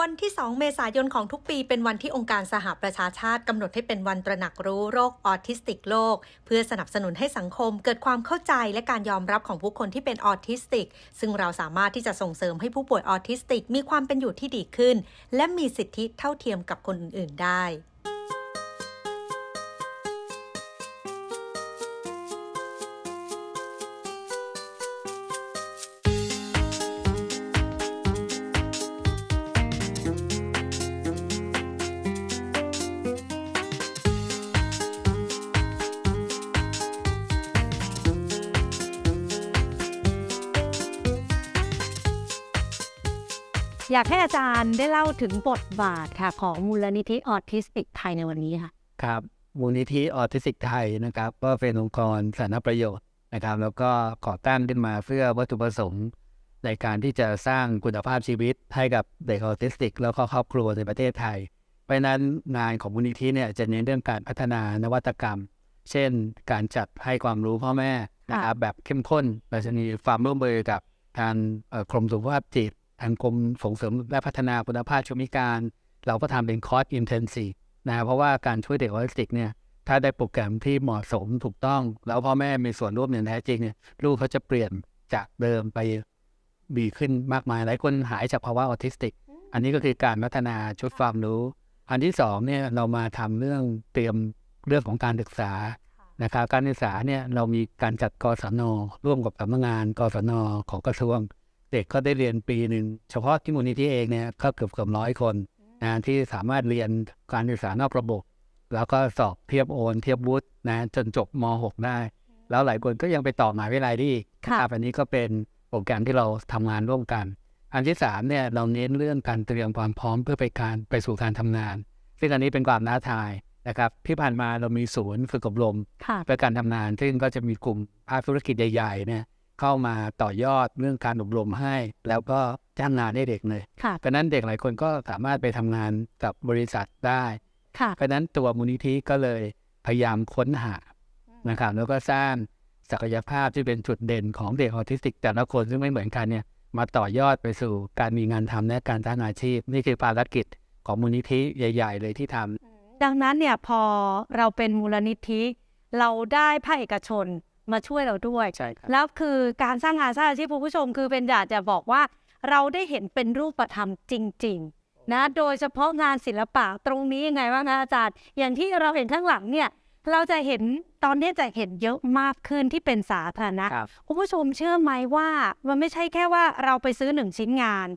วันที่ 2 เมษายนของทุกปีเป็นวันที่องค์การสหประชาชาติกำหนดให้เป็นวันตระหนักรู้โรคออทิสติกโลก เพื่อสนับสนุนให้สังคมเกิดความเข้าใจและการยอมรับของผู้คนที่เป็นออทิสติก ซึ่งเราสามารถที่จะส่งเสริมให้ผู้ป่วยออทิสติก มีความเป็นอยู่ที่ดีขึ้น และมีสิทธิเท่าเทียมกับคนอื่นๆได้ อยากให้อาจารย์ได้เล่าถึงบทบาทค่ะของมูลนิธิออทิสติกไทยในวันนี้ค่ะ ครับมูลนิธิออทิสติกไทยนะครับ ก็เป็นองค์กรสาธารณประโยชน์นะครับ แล้วก็ก่อตั้งขึ้นมาเพื่อวัตถุประสงค์ในการที่จะสร้างคุณภาพชีวิตให้กับเด็กออทิสติก แล้วก็ครอบครัวในประเทศไทย เพราะนั้นงานของมูลนิธิเนี่ยจะเน้นเรื่องการพัฒนานวัตกรรม เช่น การจัดให้ความรู้พ่อแม่นะครับแบบเข้มข้นเราจะมีความร่วมมือกับทางเอ่อกรมสุขภาพจิต ทางกรมส่งเสริมและพัฒนาคุณภาพชีวิตพิการ เราก็ทำเป็นคอร์สอินเทนซีนะเพราะว่าการช่วยเด็กออทิสติกเนี่ยถ้าได้โปรแกรมที่เหมาะสมถูกต้อง แล้วพ่อแม่มีส่วนร่วมอย่างแท้จริงเนี่ยลูกเขาจะเปลี่ยนจากเดิมไปดีขึ้นมากมายหลายคนหายจากภาวะออทิสติก อันนี้ก็คือการพัฒนาชุดความรู้ อันที่สองเนี่ยเรามาทำเรื่องเตรียมเรื่องของการศึกษานะครับการศึกษาเนี่ยเรามีการจัดกศนร่วมกับสำนักงานกศนของกระทรวง เด็กก็ได้เรียนปีหนึ่งเฉพาะที่มูลนิธิเองเนี่ยก็เกือบเกือบร้อยคนนะที่สามารถเรียนการศึกษานอกระบบ แล้วก็สอบเทียบโอนเทียบวุฒินะจนจบม .6 ได้ แล้วหลายคนก็ยังไปต่อมหาวิทยาลัยได้อีกค่ะนะครับอันนี้ก็เป็นโปรแกรมที่เราทำงานร่วมกัน อันที่สามเนี่ยเราเน้นเรื่องการเตรียมความพร้อมเพื่อไปการไปสู่การทำงาน ซึ่งอันนี้เป็นความท้าทายนะครับที่ผ่านมาเรามีศูนย์ฝึกอบรมค่ะเพื่อการทำงาน ซึ่งก็จะมีกลุ่มภาคธุรกิจใหญ่ๆเนี่ย เข้ามาต่อยอดเรื่องการอบรมให้ แล้วก็จ้างงานให้เด็กเลยค่ะเพราะฉะนั้นเด็กหลายคนก็สามารถไปทำงานกับบริษัทได้ค่ะเพราะฉะนั้นตัวมูลนิธิก็เลยพยายามค้นหานะครับแล้วก็สร้างศักยภาพที่เป็นจุดเด่นของเด็กออทิสติก แต่ละคนซึ่งไม่เหมือนกันเนี่ยมาต่อยอดไปสู่การมีงานทำและการสร้างอาชีพ นี่คือภารกิจของมูลนิธิใหญ่ ๆ เลยที่ทำดังนั้นเนี่ยพอเราเป็นมูลนิธิ เราได้ภาคเอกชน มาช่วยเราด้วยใช่ครับแล้วคือการสร้างงานสร้างอาชีพคุณผู้ชมคือเป็นอยากจะบอกว่าเราได้เห็นเป็นรูปธรรมจริง ๆ นะ โดยเฉพาะงานศิลปะตรงนี้ยังไงบ้างคะอาจารย์ อย่างที่เราเห็นข้างหลังเนี่ย เราจะเห็นตอนนี้จะเห็นเยอะมากขึ้นที่เป็นสาธารณะครับ คุณผู้ชมเชื่อไหมว่ามันไม่ใช่แค่ว่าเราไปซื้อหนึ่งชิ้นงาน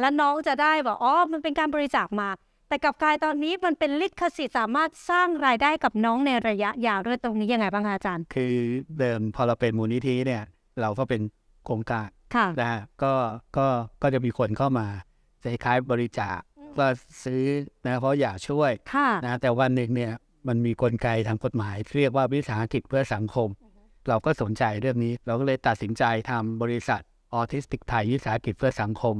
แล้วน้องจะได้บอกอ๋อมันเป็นการบริจาคมา แต่กลับกลายตอนนี้มันเป็นลิขสิทธิ์สามารถสร้างรายได้กับน้องในระยะยาวด้วยตรงนี้ยังไงบ้างคะอาจารย์ คือเดิมพอเราเป็นมูลนิธิเนี่ย เราก็เป็นโครงการค่ะนะฮะก็ก็ก็จะมีคนเข้ามาคล้ายๆบริจาคก็ซื้อนะเพราะอยากช่วยค่ะนะแต่วันหนึ่งเนี่ยมันมีกลไกทางกฎหมายที่เรียกว่าวิสาหกิจเพื่อสังคม เราก็สนใจเรื่องนี้ เราก็เลยตัดสินใจทำบริษัทออทิสติกไทยวิสาหกิจเพื่อสังคม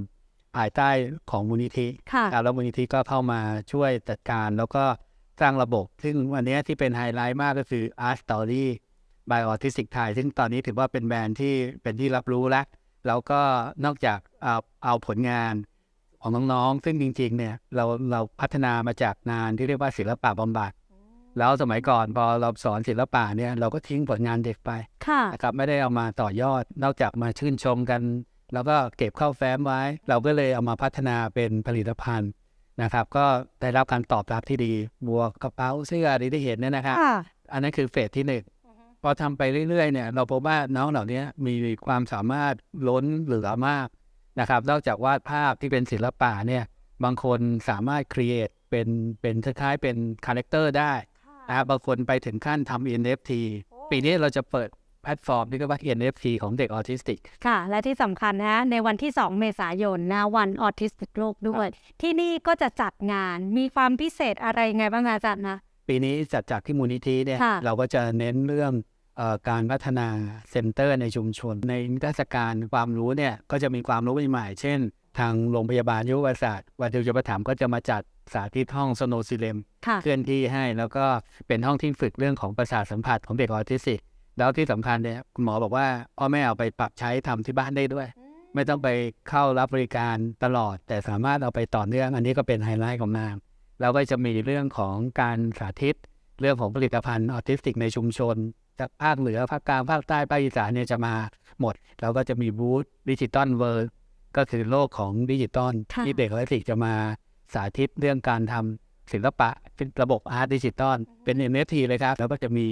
ภายใต้ของมูลนิธิค่ะแล้วมูลนิธิก็เข้ามาช่วยจัดการแล้วก็สร้างระบบ ซึ่งวันนี้ที่เป็นไฮไลท์มากก็คือ Art Story by Autistic Thai ซึ่งตอนนี้ถือว่าเป็นแบรนด์ที่เป็นที่รับรู้แล้ว แล้วก็นอกจากเอาเอาผลงานของน้องๆ ซึ่งจริง ๆ เนี่ยเราเราพัฒนามาจากงานที่เรียกว่าศิลปะบำบัด แล้วสมัยก่อนพอเราสอนศิลปะเนี่ยเราก็ทิ้งผลงานเด็กไปค่ะนะครับไม่ได้เอามาต่อยอด นอกจากมาชื่นชมกัน แล้วก็เก็บเข้าแฟ้มไว้ เราก็เลยเอามาพัฒนาเป็นผลิตภัณฑ์นะครับ ก็ได้รับการตอบรับที่ดีหมวกกระเป๋าเสื้ออะไรที่เห็นเนี่ยนะครับค่ะอันนั้นคือเฟสที่หนึ่งพอทำไปเรื่อยๆเนี่ยเราพบว่าน้องเหล่านี้มีความสามารถล้นเหลือมากนะครับนอกจากวาดภาพที่เป็นศิลปะเนี่ยบางคนสามารถครีเอทเป็นเป็นคล้ายๆเป็นคาแรคเตอร์ได้นะครับบางคนไปถึงขั้นทำ NFT ปีนี้เราจะเปิด แพลตฟอร์มที่เรียกว่า NFT ของเด็กออทิสติก ค่ะ และที่สำคัญนะในวันที่ 2 เมษายนนะวันออทิสติกโลกด้วย ที่นี่ก็จะจัดงานมีความพิเศษอะไรไงบ้างคะอาจารย์นะ ปีนี้จัดจากที่มูลนิธิเนี่ยค่ะเราก็จะเน้นเรื่องเออการพัฒนาเซ็นเตอร์ในชุมชน ในนิทรรศการความรู้เนี่ยก็จะมีความรู้ใหม่ๆเช่น ทางโรงพยาบาลยุวศาสตร์วัดเดียวจุปถัมภ์ก็จะมาจัดสาธิตห้องสโนซิเลมค่ะเคลื่อนที่ให้แล้วก็เป็นห้องที่ฝึกเรื่องของประสาทสัมผัสของเด็กออทิสติก แล้วที่สำคัญเนี่ยคุณหมอบอกว่าพ่อแม่เอาไปปรับใช้ทำที่บ้านได้ด้วย ไม่ต้องไปเข้ารับบริการตลอด แต่สามารถเอาไปต่อเนื่อง อันนี้ก็เป็นไฮไลท์ของนางแล้วก็จะมีเรื่องของการสาธิต เรื่องของผลิตภัณฑ์ออทิสติกในชุมชน จากภาคเหนือภาคกลางภาคใต้ภาคอีสานเนี่ยจะมาหมด แล้วก็จะมีบูธดิจิตอลเวิร์ก็คือโลกของดิจิตอลค่ะที่เด็กออทิสติกจะมาสาธิตเรื่องการทำศิลปะเป็นระบบอาร์ตดิจิตอลเป็น NFT เลยครับ แล้วก็จะมี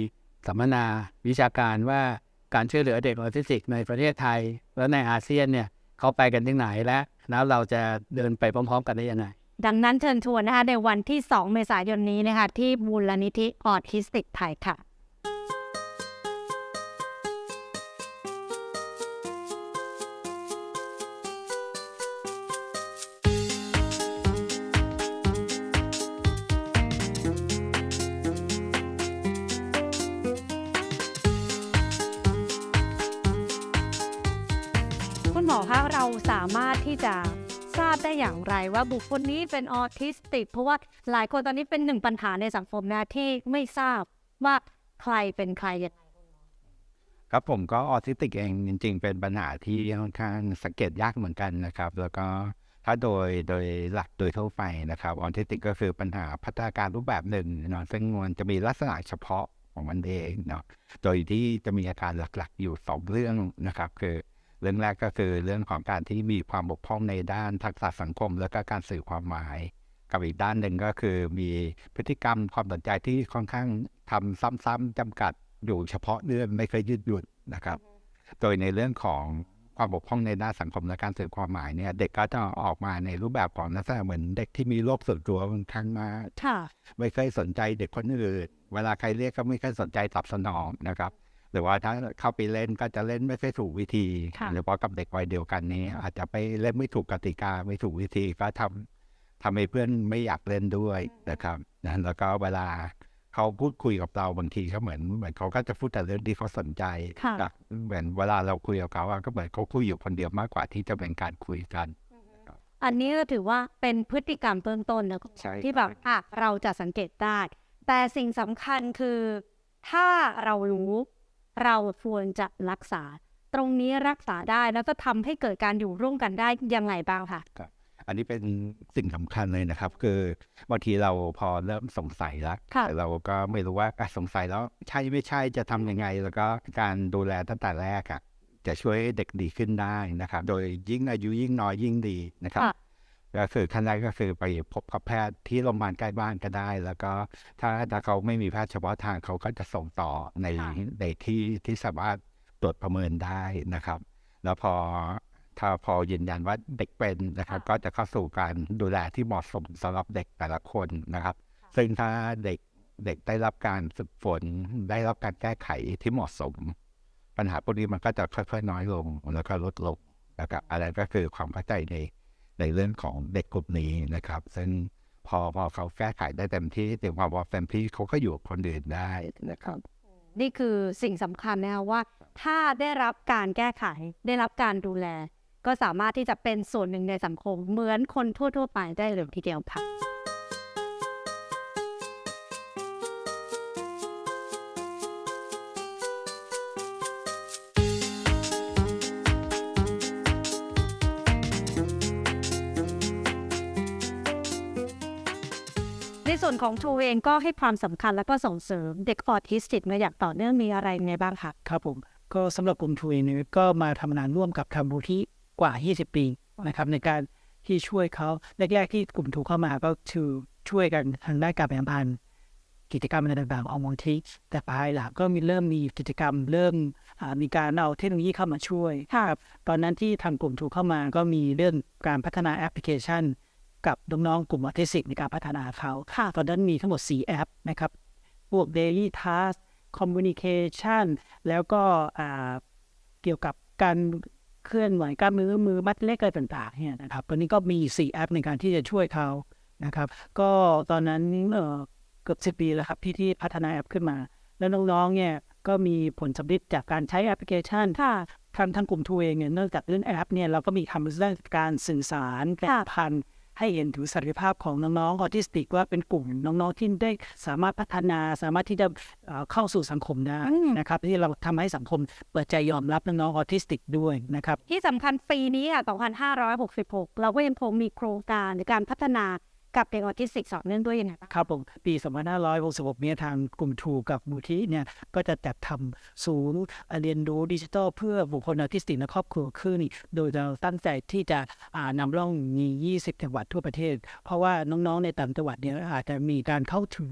สัมมนาวิชาการว่าการช่วยเหลือเด็กออทิสติกในประเทศไทย และในอาเซียนเนี่ยเขาไปกันที่ไหนและแล้วเราจะเดินไปพร้อม ๆ กันได้ยังไง ดังนั้นเชิญชวนนะคะในวันที่ 2 เมษายนนี้นะคะที่มูลนิธิออทิสติกไทยค่ะ คุณหมอคะเราสามารถที่จะทราบได้อย่างไรว่าบุคคลนี้เป็นออทิสติก เพราะว่าหลายคนตอนนี้เป็นหนึ่งปัญหาในสังคมนะที่ไม่ทราบว่าใครเป็นใครยังไงครับผมก็ออทิสติกเองจริง ๆ เป็นปัญหาที่ค่อนข้างสังเกตยากเหมือนกันนะครับ แล้วก็ถ้าโดยโดยหลักโดยทั่วไปนะครับออทิสติกก็คือปัญหาพัฒนาการรูปแบบหนึ่งเนาะซึ่งมันจะมีลักษณะเฉพาะของมันเองเนาะโดยที่จะมีอาการหลักๆอยู่สองเรื่องนะครับ คือ เรื่องแรกก็คือเรื่องของการที่มีความบกพร่องในด้านทักษะสังคม แล้วก็การสื่อความหมาย กับอีกด้านหนึ่งก็คือมีพฤติกรรมความสนใจที่ค่อนข้างทำซ้ำๆจำกัดอยู่เฉพาะเรื่องไม่เคยยืดหยุ่นนะครับ โดยในเรื่องของความบกพร่องในด้านสังคมและการสื่อความหมายเนี่ยเด็กก็จะออกมาในรูปแบบของลักษณะเหมือนเด็กที่มีโลกส่วนตัวค่อนข้างมากค่ะไม่เคยสนใจเด็กคนอื่นเวลาใครเรียกก็ไม่เคยสนใจตอบสนองนะครับ หรือว่าถ้าเข้าไปเล่นก็จะเล่นไม่ค่อยถูกวิธีค่ะหรือว่ากับเด็กวัยเดียวกันนี้ อาจจะไปเล่นไม่ถูกกติกาไม่ถูกวิธีก็ทำทำให้เพื่อนไม่อยากเล่นด้วยนะครับนะแล้วก็เวลาเขาพูดคุยกับเราบางทีเขาเหมือนเหมือนเขาก็จะพูดแต่เรื่องที่เขาสนใจค่ะนะเหมือนเวลาเราคุยกับเขาอะก็เหมือนเขาคุยอยู่คนเดียวมากกว่าที่จะเป็นการคุยกัน อันนี้ก็ถือว่าเป็นพฤติกรรมเบื้องต้นนะใช่ที่แบบอะเราจะสังเกตได้แต่สิ่งสำคัญคือ ถ้าเรารู้ เราควรจะรักษา ตรงนี้รักษาได้แล้วก็ทำให้เกิดการอยู่ร่วมกันได้ยังไงบ้างคะอันนี้เป็นสิ่งสำคัญเลยนะครับ คือบางทีเราพอเริ่มสงสัยแล้วค่ะแต่เราก็ไม่รู้ว่าอะสงสัยแล้วใช่ไม่ใช่จะทำยังไง แล้วก็การดูแลตั้งแต่แรกอะจะช่วยให้เด็กดีขึ้นได้นะครับ โดยยิ่งอายุยิ่งน้อยยิ่งดีนะครับค่ะ ก็คือขั้นแรกก็คือไปพบกับแพทย์ที่โรงพยาบาลใกล้บ้านก็ได้ แล้วก็ถ้าถ้าเขาไม่มีแพทย์เฉพาะทางเขาก็จะส่งต่อในค่ะในที่ที่สามารถตรวจประเมินได้นะครับ แล้วพอถ้าพอยืนยันว่าเด็กเป็นนะครับ ก็จะเข้าสู่การดูแลที่เหมาะสมสำหรับเด็กแต่ละคนนะครับ ซึ่งถ้าเด็กเด็กได้รับการฝึกฝนได้รับการแก้ไขที่เหมาะสม ปัญหาพวกนี้มันก็จะค่อยๆน้อยลงแล้วก็ลดลงนะครับอะไรก็คือความเข้าใจใน ในเรื่องของเด็กกลุ่มนี้นะครับ ซึ่งพอพอเขาแก้ไขได้เต็มที่เต็มความว่าเต็มที่เขาก็อยู่คนอื่นได้นะครับ นี่คือสิ่งสำคัญนะคะว่า ถ้าได้รับการแก้ไขได้รับการดูแล ก็สามารถที่จะเป็นส่วนหนึ่งในสังคมเหมือนคนทั่ว ๆ ไปได้เลยทีเดียวค่ะ ส่วนของทูเองก็ให้ความสำคัญและก็ส่งเสริมเด็กออทิสติกมาอย่างต่อเนื่องมีอะไรยังไงบ้างคะครับผมก็สำหรับกลุ่มทูเองเนี่ยก็มาทำงานร่วมกับทำบูที่กว่า 20 ปีนะครับในการที่ช่วยเขาแรกๆที่กลุ่มทูเข้ามาก็คือช่วยกันทางด้านการแบ่งปันกิจกรรมอะไรต่างๆของมูลที่แต่ภายหลังก็มีเริ่มมีกิจกรรม เริ่มมีการเอาเทคโนโลยีเข้ามาช่วยครับตอนนั้นที่ทางกลุ่มทูเข้ามาก็มีเรื่องการพัฒนาแอปพลิเคชัน กับน้องๆกลุ่มออทิสติกในการพัฒนาเขาค่ะตอนนั้นมีทั้งหมด 4 แอปนะครับพวก Daily Task Communication แล้วก็อ่าเกี่ยวกับการเคลื่อนไหวกล้ามมือมือมัดเล็กอะไรต่างๆเนี่ยนะครับตอนนี้ก็มี 4 แอปในการที่จะช่วยเขานะครับ ก็ตอนนั้นเอ่อเกือบสิบปีแล้วครับที่ที่พัฒนาแอปขึ้นมา แล้วน้องๆเนี่ยก็มีผลสำเร็จจากการใช้แอปพลิเคชันค่ะทางทางกลุ่มทูเองเนี่ยนอกจากเรื่องแอปเนี่ยเราก็มีทำเรื่องการสื่อสารแปลค่ะพันธ์ ให้เห็นถึงศักยภาพของน้องๆออทิสติกว่าเป็นกลุ่มน้องๆที่ได้สามารถพัฒนาสามารถที่จะเอ่อเข้าสู่สังคมได้อืมนะครับที่เราทำให้สังคมเปิดใจยอมรับน้องๆออทิสติกด้วยนะครับที่สำคัญปีนี้ค่ะ2566 เราก็ยังคงมีโครงการในการพัฒนา กับเด็กออทิสติกสอนเนื่องด้วยยังไงบ้างครับผมปี 2566เนี่ยทางกลุ่มทูกับมูทีเนี่ยก็จะจัดทำศูนย์เรียนรู้ดิจิทัลเพื่อบุคคลออทิสติกและครอบครัวขึ้น โดยเราตั้งใจที่จะนำร่องมี 20 จังหวัดทั่วประเทศ เพราะว่าน้องๆในต่างจังหวัดเนี่ยอาจจะมีการเข้าถึง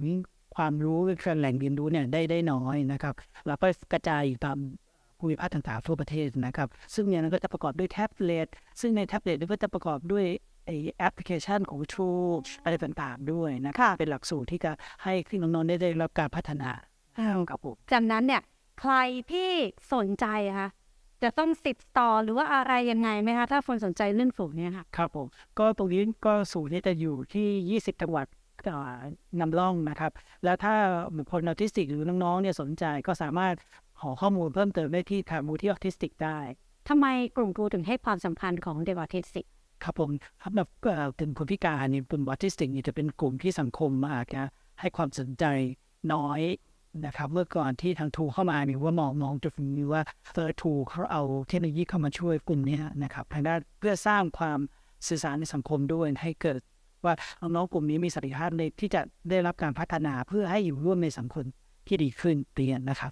ความรู้แหล่งเรียนรู้เนี่ยได้ได้น้อยนะครับแล้วก็กระจายอยู่ตามภูมิภาคต่างๆทั่วประเทศนะครับ ซึ่งเนี่ยมันก็จะประกอบด้วยแท็บเล็ตซึ่งในแท็บเล็ตก็จะประกอบด้วย แอปพลิเคชันของ True อะไรต่างๆด้วยนะครับเป็นหลักสูตรที่จะให้ที่น้องๆได้ได้รับการพัฒนาครับผมจากนั้นเนี่ยใครที่สนใจอะคะจะต้องติดต่อหรือว่าอะไรยังไงไหมคะถ้าคนสนใจเรื่องฝูงเนี่ยค่ะครับผมก็ตรงนี้ก็ศูนย์เนี่ยจะอยู่ที่ 20 จังหวัดเอ่อนำร่องนะครับ แล้วถ้าบุคคลออทิสติกหรือน้องๆเนี่ยสนใจก็สามารถขอข้อมูลเพิ่มเติมได้ที่ทางมูลที่ออทิสติกได้ทำไมกลุ่มครูถึงให้ความสำคัญของเด็กออทิสติก ครับผมสำหรับเอ่อเป็นคนพิการนี่ยกลุ่มออทิสติกนี่จะเป็นกลุ่มที่สังคมมากนะให้ความสนใจน้อยนะครับเมื่อก่อนที่ทางทูเข้ามาเนี่ว่ามองมองจุดนี้ว่าเฟอร์ทูเขาเอาเทคโนโลยีเข้ามาช่วยกลุ่มนี้นะครับทางด้านเพื่อสร้างความสื่อสารในสังคมด้วยให้เกิดว่าน้องกลุ่มนี้มีศักยภาพในที่จะได้รับการพัฒนาเพื่อให้อยู่ร่วมในสังคมที่ดีขึ้นเรียนนะครับ